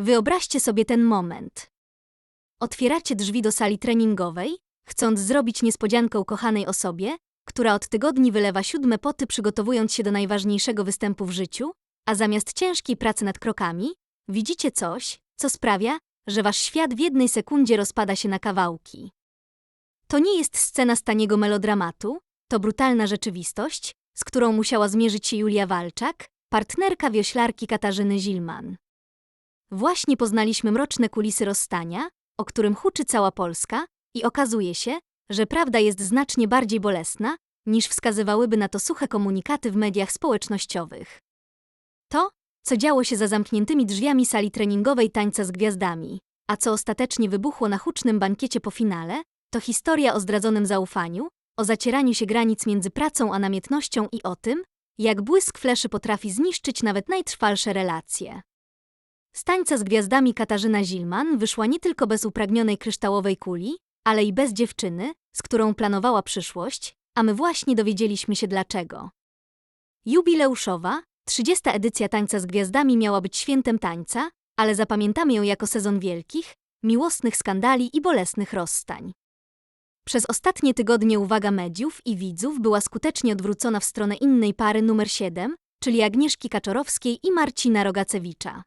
Wyobraźcie sobie ten moment. Otwieracie drzwi do sali treningowej, chcąc zrobić niespodziankę ukochanej osobie, która od tygodni wylewa siódme poty przygotowując się do najważniejszego występu w życiu, a zamiast ciężkiej pracy nad krokami, widzicie coś, co sprawia, że wasz świat w jednej sekundzie rozpada się na kawałki. To nie jest scena z taniego melodramatu, to brutalna rzeczywistość, z którą musiała zmierzyć się Julia Walczak, partnerka wioślarki Katarzyny Zilman. Właśnie poznaliśmy mroczne kulisy rozstania, o którym huczy cała Polska, i okazuje się, że prawda jest znacznie bardziej bolesna, niż wskazywałyby na to suche komunikaty w mediach społecznościowych. To, co działo się za zamkniętymi drzwiami sali treningowej tańca z gwiazdami, a co ostatecznie wybuchło na hucznym bankiecie po finale, to historia o zdradzonym zaufaniu, o zacieraniu się granic między pracą a namiętnością i o tym, jak błysk fleszy potrafi zniszczyć nawet najtrwalsze relacje. Z tańca z gwiazdami Katarzyna Zilman wyszła nie tylko bez upragnionej kryształowej kuli, ale i bez dziewczyny, z którą planowała przyszłość, a my właśnie dowiedzieliśmy się dlaczego. Jubileuszowa, 30. edycja Tańca z Gwiazdami miała być świętem tańca, ale zapamiętamy ją jako sezon wielkich, miłosnych skandali i bolesnych rozstań. Przez ostatnie tygodnie uwaga mediów i widzów była skutecznie odwrócona w stronę innej pary numer 7, czyli Agnieszki Kaczorowskiej i Marcina Rogacewicza.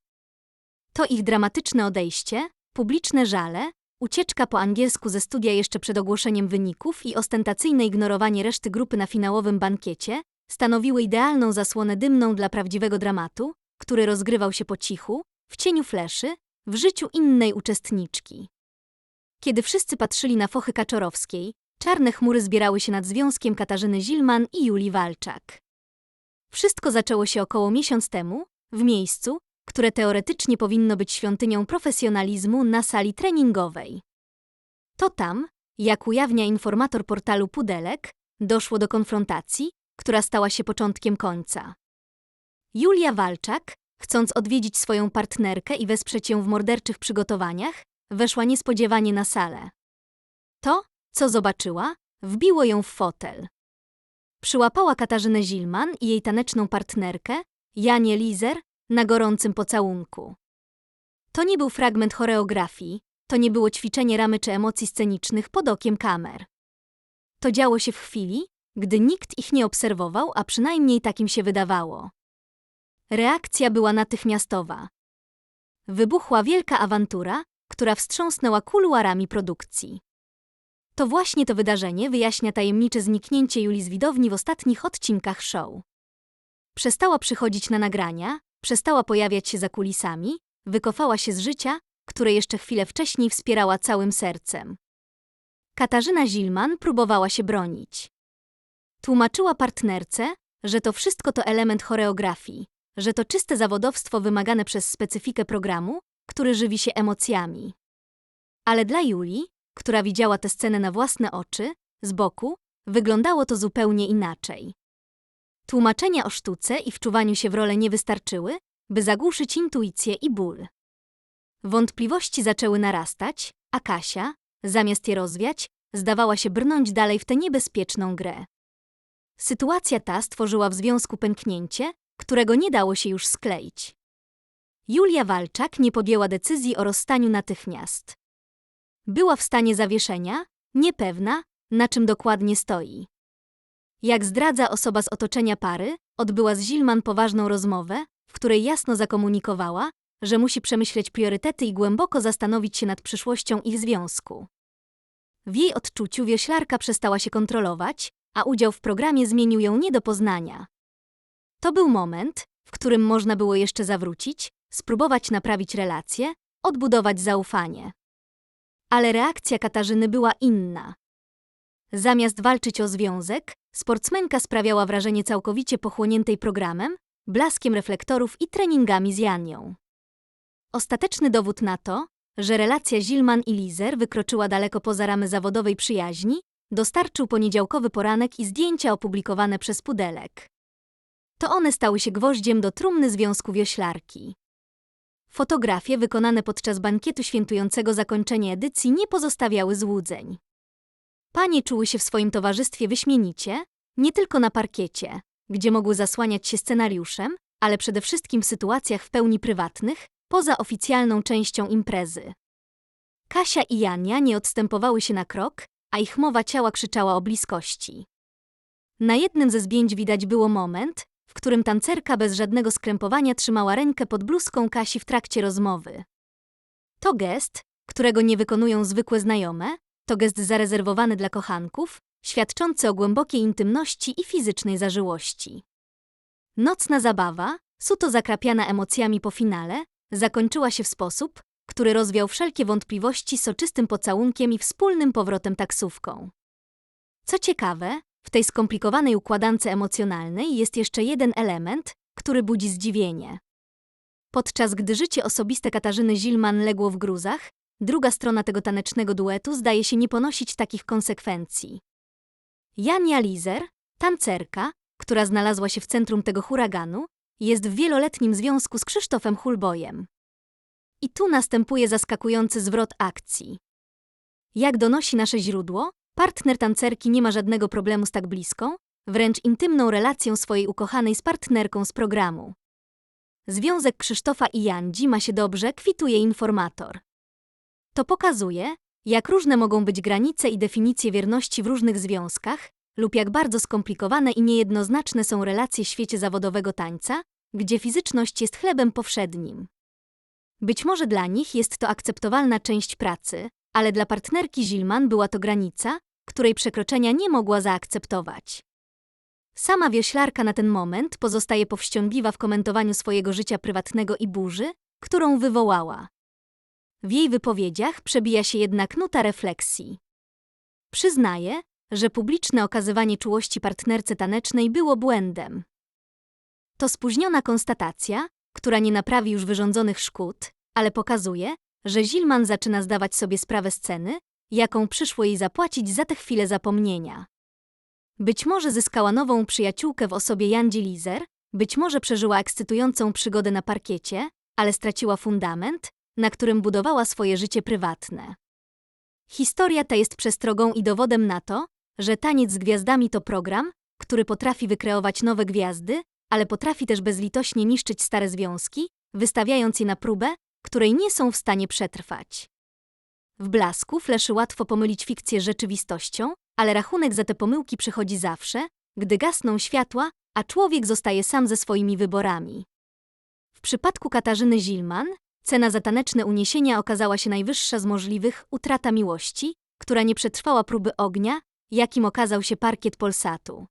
To ich dramatyczne odejście, publiczne żale, ucieczka po angielsku ze studia jeszcze przed ogłoszeniem wyników i ostentacyjne ignorowanie reszty grupy na finałowym bankiecie stanowiły idealną zasłonę dymną dla prawdziwego dramatu, który rozgrywał się po cichu, w cieniu fleszy, w życiu innej uczestniczki. Kiedy wszyscy patrzyli na fochy Kaczorowskiej, czarne chmury zbierały się nad związkiem Katarzyny Zilman i Julii Walczak. Wszystko zaczęło się około miesiąc temu, w miejscu, które teoretycznie powinno być świątynią profesjonalizmu na sali treningowej. To tam, jak ujawnia informator portalu Pudelek, doszło do konfrontacji, która stała się początkiem końca. Julia Walczak, chcąc odwiedzić swoją partnerkę i wesprzeć ją w morderczych przygotowaniach, weszła niespodziewanie na salę. To, co zobaczyła, wbiło ją w fotel. Przyłapała Katarzynę Zilman i jej taneczną partnerkę, Janię Lizer, na gorącym pocałunku. To nie był fragment choreografii, to nie było ćwiczenie ramy czy emocji scenicznych pod okiem kamer. To działo się w chwili, gdy nikt ich nie obserwował, a przynajmniej takim się wydawało. Reakcja była natychmiastowa. Wybuchła wielka awantura, która wstrząsnęła kuluarami produkcji. To właśnie to wydarzenie wyjaśnia tajemnicze zniknięcie Julii z widowni w ostatnich odcinkach show. Przestała przychodzić na nagrania, przestała pojawiać się za kulisami, wykofała się z życia, które jeszcze chwilę wcześniej wspierała całym sercem. Katarzyna Zilman próbowała się bronić. Tłumaczyła partnerce, że to wszystko to element choreografii, że to czyste zawodowstwo wymagane przez specyfikę programu, który żywi się emocjami. Ale dla Julii, która widziała tę scenę na własne oczy, z boku, wyglądało to zupełnie inaczej. Tłumaczenia o sztuce i wczuwaniu się w rolę nie wystarczyły, by zagłuszyć intuicję i ból. Wątpliwości zaczęły narastać, a Kasia, zamiast je rozwiać, zdawała się brnąć dalej w tę niebezpieczną grę. Sytuacja ta stworzyła w związku pęknięcie, którego nie dało się już skleić. Julia Walczak nie podjęła decyzji o rozstaniu natychmiast. Była w stanie zawieszenia, niepewna, na czym dokładnie stoi. Jak zdradza osoba z otoczenia pary, odbyła z Zilman poważną rozmowę, w której jasno zakomunikowała, że musi przemyśleć priorytety i głęboko zastanowić się nad przyszłością ich związku. W jej odczuciu wioślarka przestała się kontrolować, a udział w programie zmienił ją nie do poznania. To był moment, w którym można było jeszcze zawrócić, spróbować naprawić relacje, odbudować zaufanie. Ale reakcja Katarzyny była inna. Zamiast walczyć o związek, sportsmenka sprawiała wrażenie całkowicie pochłoniętej programem, blaskiem reflektorów i treningami z Janią. Ostateczny dowód na to, że relacja Zilman i Lizer wykroczyła daleko poza ramy zawodowej przyjaźni, dostarczył poniedziałkowy poranek i zdjęcia opublikowane przez Pudelek. To one stały się gwoździem do trumny Związku Wioślarki. Fotografie wykonane podczas bankietu świętującego zakończenie edycji nie pozostawiały złudzeń. Panie czuły się w swoim towarzystwie wyśmienicie, nie tylko na parkiecie, gdzie mogły zasłaniać się scenariuszem, ale przede wszystkim w sytuacjach w pełni prywatnych, poza oficjalną częścią imprezy. Kasia i Jania nie odstępowały się na krok, a ich mowa ciała krzyczała o bliskości. Na jednym ze zdjęć widać było moment, w którym tancerka bez żadnego skrępowania trzymała rękę pod bluzką Kasi w trakcie rozmowy. To gest, którego nie wykonują zwykłe znajome, to gest zarezerwowany dla kochanków, świadczący o głębokiej intymności i fizycznej zażyłości. Nocna zabawa, suto zakrapiana emocjami po finale, zakończyła się w sposób, który rozwiał wszelkie wątpliwości soczystym pocałunkiem i wspólnym powrotem taksówką. Co ciekawe, w tej skomplikowanej układance emocjonalnej jest jeszcze jeden element, który budzi zdziwienie. Podczas gdy życie osobiste Katarzyny Zilman legło w gruzach, druga strona tego tanecznego duetu zdaje się nie ponosić takich konsekwencji. Jania Lizer, tancerka, która znalazła się w centrum tego huraganu, jest w wieloletnim związku z Krzysztofem Hulbojem. I tu następuje zaskakujący zwrot akcji. Jak donosi nasze źródło, partner tancerki nie ma żadnego problemu z tak bliską, wręcz intymną relacją swojej ukochanej z partnerką z programu. Związek Krzysztofa i Jandzi ma się dobrze, kwituje informator. To pokazuje, jak różne mogą być granice i definicje wierności w różnych związkach, lub jak bardzo skomplikowane i niejednoznaczne są relacje w świecie zawodowego tańca, gdzie fizyczność jest chlebem powszednim. Być może dla nich jest to akceptowalna część pracy, ale dla partnerki Zilman była to granica, której przekroczenia nie mogła zaakceptować. Sama wioślarka na ten moment pozostaje powściągliwa w komentowaniu swojego życia prywatnego i burzy, którą wywołała. W jej wypowiedziach przebija się jednak nuta refleksji. Przyznaje, że publiczne okazywanie czułości partnerce tanecznej było błędem. To spóźniona konstatacja, która nie naprawi już wyrządzonych szkód, ale pokazuje, że Zilman zaczyna zdawać sobie sprawę z ceny, jaką przyszło jej zapłacić za tę chwilę zapomnienia. Być może zyskała nową przyjaciółkę w osobie Jandzi Lizer, być może przeżyła ekscytującą przygodę na parkiecie, ale straciła fundament, na którym budowała swoje życie prywatne. Historia ta jest przestrogą i dowodem na to, że Taniec z Gwiazdami to program, który potrafi wykreować nowe gwiazdy, ale potrafi też bezlitośnie niszczyć stare związki, wystawiając je na próbę, której nie są w stanie przetrwać. W blasku fleszy łatwo pomylić fikcję z rzeczywistością, ale rachunek za te pomyłki przychodzi zawsze, gdy gasną światła, a człowiek zostaje sam ze swoimi wyborami. W przypadku Katarzyny Zilman cena za taneczne uniesienia okazała się najwyższa z możliwych utrata miłości, która nie przetrwała próby ognia, jakim okazał się parkiet Polsatu.